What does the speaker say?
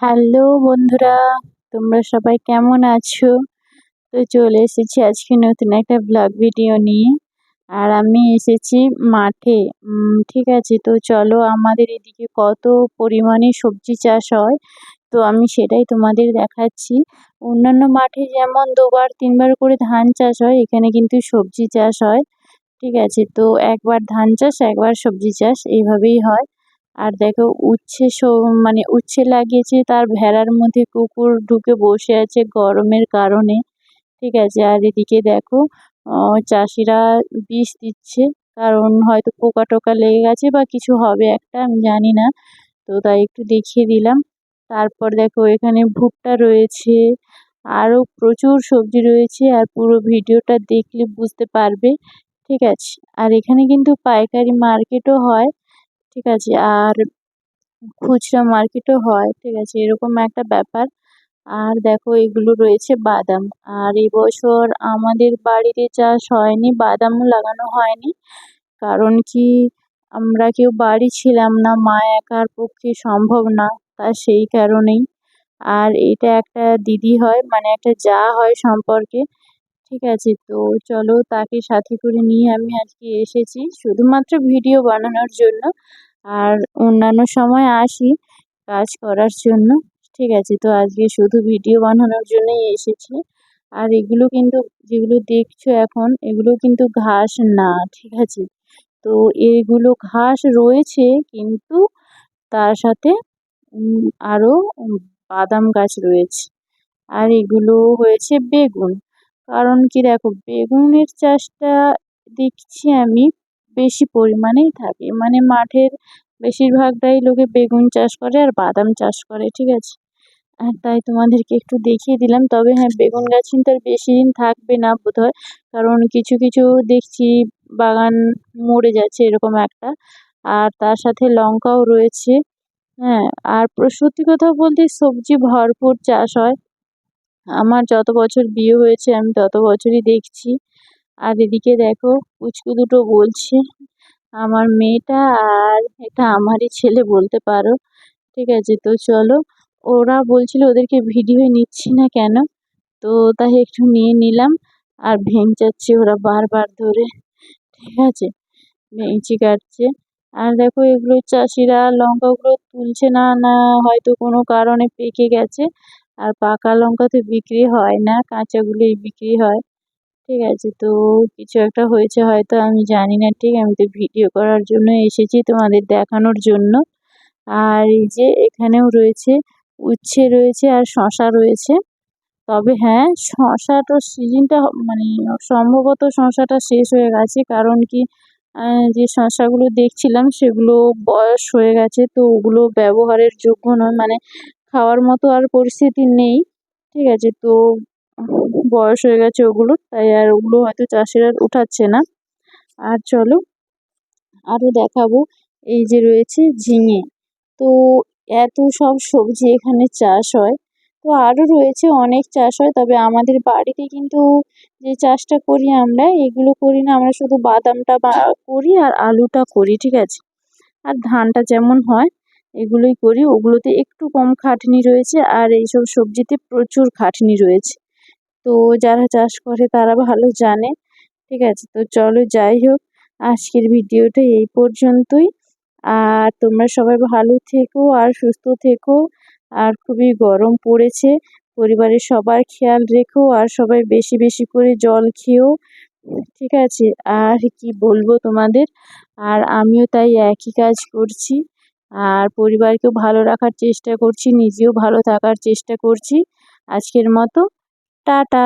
Hello বন্ধুরা, তোমরা সবাই কেমন আছো? তো চলে এসেছি আজকে নতুন একটা ব্লগ ভিডিও নিয়ে। আর আমি এসেছি মাঠে। ঠিক আছে, তো চলো আমাদের এদিকে কত পরিমাণে সবজি চাষ হয়, তো আমি সেটাই তোমাদের দেখাচ্ছি। অন্যান্য মাঠে যেমন দুবার, তিনবার করে ধান চাষ হয়, এখানে কিন্তু সবজি চাষ হয়। ঠিক আছে, তো একবার ধান চাষ, একবার সবজি চাষ, এইভাবেই হয়। আর দেখো উচ্ছে মানে উচ্ছে লাগিয়েছে, তার ভেড়ার মধ্যে কুকুর ঢুকে বসে আছে গরমের কারণে, ঠিক আছে? আর এদিকে দেখো চাষিরা বিষ দিচ্ছে, কারণ হয়তো পোকা টোকা লেগে গেছে বা কিছু হবে একটা, আমি জানি না। তো তাই একটু দেখিয়ে দিলাম। তারপর দেখো এখানে ভুট্টা রয়েছে, আরও প্রচুর সবজি রয়েছে, আর পুরো ভিডিওটা দেখলে বুঝতে পারবে, ঠিক আছে? আর এখানে কিন্তু পাইকারি মার্কেটও হয় ঠিক আছে, আর খুচরা মার্কেটও হয়, ঠিক আছে, এরকম একটা ব্যাপার। আর দেখো এগুলো রয়েছে বাদাম, আর এবছর আমাদের বাড়িতে চাষ হয়নি, বাদামও লাগানো হয়নি, কারণ কি আমরা কেউ বাড়ি ছিলাম না, মা একার পক্ষে সম্ভব না, তা সেই কারণেই। আর এটা একটা দিদি হয় মানে একটা যা হয় সম্পর্কে, ঠিক আছে, তো চলো তাকে সাথে করে নিয়ে আমি আজকে এসেছি, শুধুমাত্র ভিডিও বানানোর জন্য। আর অন্যান্য সময় আসি কাজ করার জন্য। ঠিক আছে, তো আজকে শুধু ভিডিও বানানোর জন্যই এসেছি। আর এগুলো কিন্তু, যেগুলো দেখছ এখন, এগুলো কিন্তু ঘাস না, ঠিক আছে? তো এগুলো ঘাস রয়েছে, কিন্তু তার সাথে আরও বাদাম গাছ রয়েছে। আর এগুলো হয়েছে বেগুন। কারণ কি দেখো, বেগুনের চাষটা দেখছি আমি বেশি পরিমাণেই থাকে। মানে মাঠের বেশিরভাগটাই লোকে বেগুন চাষ করে আর বাদাম চাষ করে, ঠিক আছে? আর তাই তোমাদেরকে একটু দেখিয়ে দিলাম। তবে হ্যাঁ বেগুন গাছ কিন্তু আর বেশি দিন থাকবে না বোধহয়। কারণ কিছু কিছু দেখছি বাগান মরে যাচ্ছে এরকম একটা। আর তার সাথে লঙ্কাও রয়েছে। হ্যাঁ আর সত্যি কথা বলতে সবজি ভরপুর চাষ হয়। আমার যত বছর বিয়ে হয়েছে, আমি তত বছরই দেখছি। আর এদিকে দেখো, পুচকু দুটো বলছে, আমার মেয়েটা আর এটা আমারই ছেলে বলতে পারো। ঠিক আছে, তো চলো। ওরা বলছিল, ওদেরকে ভিডিও নিচ্ছি না কেন? তো তাই একটু নিয়ে নিলাম, আর ভেঙচাচ্ছে ওরা বারবার ধরে। ঠিক আছে, ভেঙচি কাটছে। আর দেখো, এগুলো চাষিরা লঙ্কাগুলো তুলছে না না, হয়তো কোনো কারণে পেকে গেছে। আর পাকা লঙ্কা তো বিক্রি হয় না, কাঁচাগুলোই বিক্রি হয়। ঠিক আছে, তো কিছু একটা হয়েছে হয়তো, আমি জানি না, ঠিক? আমি তো ভিডিও করার জন্য এসেছি তোমাদের দেখানোর জন্য। আর এই যে এখানেও রয়েছে, উচ্ছে রয়েছে আর শশা রয়েছে। তবে হ্যাঁ শশাটার সিজনটা মানে সম্ভবত শশাটা শেষ হয়ে গেছে, কারণ কি যে শশাগুলো দেখছিলাম সেগুলো বয়স হয়ে গেছে, তো ওগুলো ব্যবহারের যোগ্য নয় মানে খাওয়ার মতো আর পরিস্থিতি নেই। ঠিক আছে, তো বয়স হয়ে গেছে ওগুলো, তাই আর ওগুলো হয়তো চাষিরা উঠাচ্ছে না। আর চলো আরও দেখাবো, এই যে রয়েছে ঝিঙে। তো এত সব সবজি এখানে চাষ হয়। তো আরও রয়েছে অনেক চাষ হয়, তবে আমাদের বাড়িতে কিন্তু যে চাষটা করি আমরা, এগুলো করি না। আমরা শুধু বাদামটা করি আর আলুটা করি, ঠিক আছে? আর ধানটা যেমন হয়, এগুলোই করি। ওগুলোতে একটু কম খাটনি রয়েছে, আর এইসব সবজিতে প্রচুর খাটনি রয়েছে। তো যারা চাষ করে তারা ভালো জানে। ঠিক আছে, তো চলো যাই হোক, আজকের ভিডিওটা এই পর্যন্তই। আর তোমরা সবাই ভালো থেকো আর সুস্থ থেকো। আর খুবই গরম পড়েছে, পরিবারের সবার খেয়াল রেখো আর সবাই বেশি বেশি করে জল খেয়েও ঠিক আছে, আর কি বলব তোমাদের? আর আমিও তাই একই কাজ করছি। আর পরিবারকেও ভালো রাখার চেষ্টা করছি, নিজেও ভালো থাকার চেষ্টা করছি আজকের মতো। টাটা।